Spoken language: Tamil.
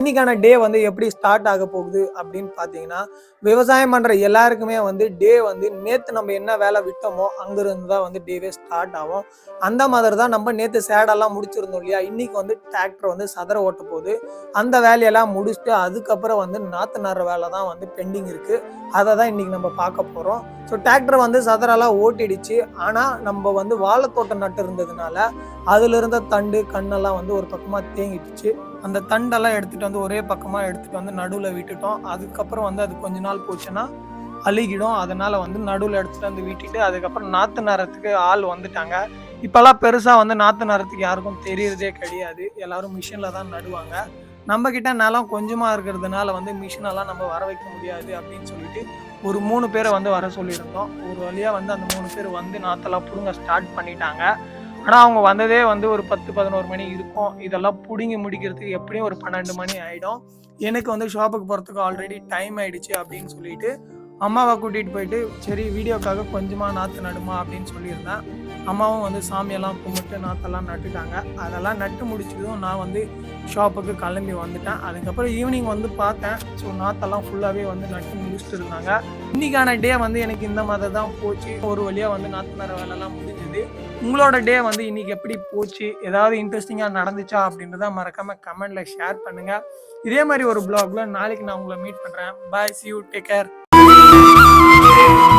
இன்னைக்கான டே வந்து எப்படி ஸ்டார்ட் ஆக போகுது அப்படின்னு பார்த்தீங்கன்னா விவசாயம் பண்ணுற எல்லாருக்குமே வந்து டே வந்து நேற்று நம்ம என்ன வேலை விட்டோமோ அங்கிருந்து தான் வந்து டேவே ஸ்டார்ட் ஆகும். அந்த மாதிரி தான் நம்ம நேற்று சேடெல்லாம் முடிச்சிருந்தோம் இல்லையா? இன்றைக்கி வந்து டிராக்டர் வந்து சதர ஓட்ட போகுது. அந்த வேலையெல்லாம் முடிச்சுட்டு அதுக்கப்புறம் வந்து நாற்று நடுற வேலை தான் வந்து பெண்டிங் இருக்குது அதை தான் இன்னைக்கு நம்ம பார்க்க போகிறோம் ஸோ டிராக்டர் வந்து சதரெல்லாம் ஓட்டிடுச்சு. ஆனால் நம்ம வந்து வாழைத்தோட்டம் நட்டு இருந்ததுனால அதில் இருந்த தண்டு கண்ணெல்லாம் வந்து ஒரு பக்கமாக தேங்கிடுச்சு. அந்த தண்டெல்லாம் எடுத்துட்டு வந்து ஒரே பக்கமாக எடுத்துட்டு வந்து நடுவில் விட்டுட்டோம். அதுக்கப்புறம் வந்து அது கொஞ்ச நாள் போச்சுன்னா அழுகிடும். அதனால வந்து நடுவில் எடுத்துட்டு வந்து விட்டுட்டு அதுக்கப்புறம் நாற்று நேரத்துக்கு ஆள் வந்துட்டாங்க. இப்போல்லாம் பெருசாக வந்து நாற்று நேரத்துக்கு யாருக்கும் தெரியறதே கிடையாது. எல்லாரும் மிஷினில் தான் நடுவாங்க. நம்ம கிட்ட நிலம் கொஞ்சமாக இருக்கிறதுனால வந்து மிஷினெல்லாம் நம்ம வர வைக்க முடியாது அப்படின்னு சொல்லிட்டு ஒரு மூணு பேரை வந்து வர சொல்லியிருந்தோம். ஒரு வழியாக வந்து அந்த மூணு பேர் வந்து நாற்றெல்லாம் பிடுங்க ஸ்டார்ட் பண்ணிட்டாங்க. ஆனால் அவங்க வந்ததே வந்து ஒரு பத்து பதினோரு மணி இருக்கும். இதெல்லாம் பிடுங்கி முடிக்கிறதுக்கு எப்படியும் ஒரு பன்னெண்டு மணி ஆகிடும் எனக்கு வந்து ஷாப்புக்கு போகிறதுக்கு ஆல்ரெடி டைம் ஆயிடுச்சு அப்படின்னு சொல்லிட்டு அம்மாவை கூட்டிகிட்டு போயிட்டு சரி வீடியோக்காக கொஞ்சமாக நாற்று நடுமா? அப்படின்னு சொல்லியிருந்தேன். அம்மாவும் வந்து சாமியெல்லாம் கும்பிட்டு நாற்றெல்லாம் நட்டுட்டாங்க. அதெல்லாம் நட்டு முடிச்சதும் நான் வந்து ஷாப்புக்கு கிளம்பி வந்துட்டேன். அதுக்கப்புறம் ஈவினிங் வந்து பார்த்தேன். ஸோ நாற்றெல்லாம் ஃபுல்லாகவே வந்து நட்டு முடிச்சுட்டு இருந்தாங்க. இன்னைக்கான டே வந்து எனக்கு இந்த மாதிரி தான் போச்சு. ஒரு வழியாக வந்து நாற்று நட வேலைலாம் முடிஞ்சது. உங்களோட டே வந்து இன்னைக்கு எப்படி போச்சு? ஏதாவது இன்ட்ரெஸ்டிங்காக நடந்துச்சா? அப்படின்றத மறக்காமல் கமெண்டில் ஷேர் பண்ணுங்கள் இதே மாதிரி ஒரு பிளாக்ல நாளைக்கு நான் உங்களை மீட் பண்ணுறேன் bye see you take care Thank you.